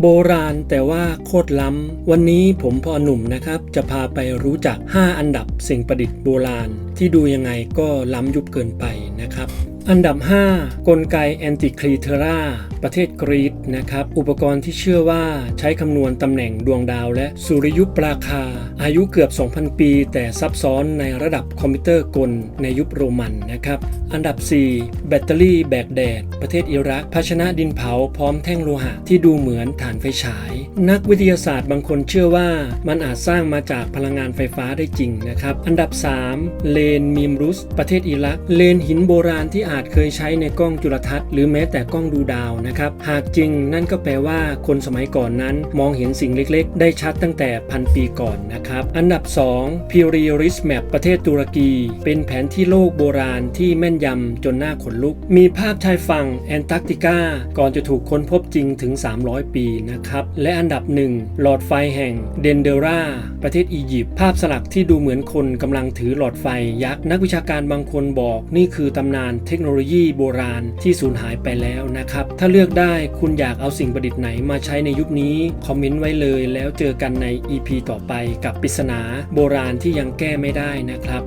โบราณแต่ว่าโคตรล้ำ วันนี้ผมพอหนุ่มนะครับ จะพาไปรู้จัก 5 อันดับสิ่งประดิษฐ์โบราณ ที่ดูยังไงก็ล้ำยุบเกินไปนะครับ อันดับ 5 กลไกแอนติคลีเทราประเทศกรีซนะครับ อุปกรณ์ที่เชื่อว่าใช้คำนวณตำแหน่งดวงดาวและสุริยุปราคา อายุเกือบ 2,000 ปี แต่ซับซ้อนในระดับคอมพิวเตอร์กลในยุคโรมันนะครับ อันดับ 4 แบตเตอรี่แบกแดด ประเทศอิรัก ภาชนะดินเผาพร้อมแท่งโลหะที่ดูเหมือนฐานไฟฉาย นักวิทยาศาสตร์บางคนเชื่อว่ามันอาจสร้างมาจากพลังงานไฟฟ้าได้จริงนะครับ อันดับ 3 เลนมีมรุส ประเทศอิรัก เลนหินโบราณที่อาจเคยใช้ในกล้องจุลทรรศน์หรือแม้แต่กล้องดูดาวนะครับ หากจริงนั่นก็แปลว่าคนสมัยก่อนนั้น มองเห็นสิ่งเล็กๆ ได้ชัดตั้งแต่พันปีก่อนนะครับอันดับ 2 p i r i r i s Map ประเทศตุรกี เป็นแผนที่โลกโบราณที่แม่นยำจนหน้าขนลุก มีภาพชายฝั่งแอนตาร์กติกา ก่อนจะถูกค้นพบจริงถึง 300 ปีนะครับ และอันดับหนึ่งหลอดไฟแห่งเดนเดราประเทศอียิปต์ภาพสลักที่ดูเหมือนคนกำลังถือหลอดไฟยักษ์นักวิชาการบางคนบอก นี่คือตำนานเทคโนโลยีโบราณที่สูญหายไปแล้วนะครับ ถ้าเลือกได้คุณอยากเอาสิ่งประดิษฐ์ไหนมาใช้ในยุคนี้ คอมเมนต์ไว้เลยแล้วเจอกันใน EP ต่อไปกับปริศนาโบราณที่ยังแก้ไม่ได้นะครับ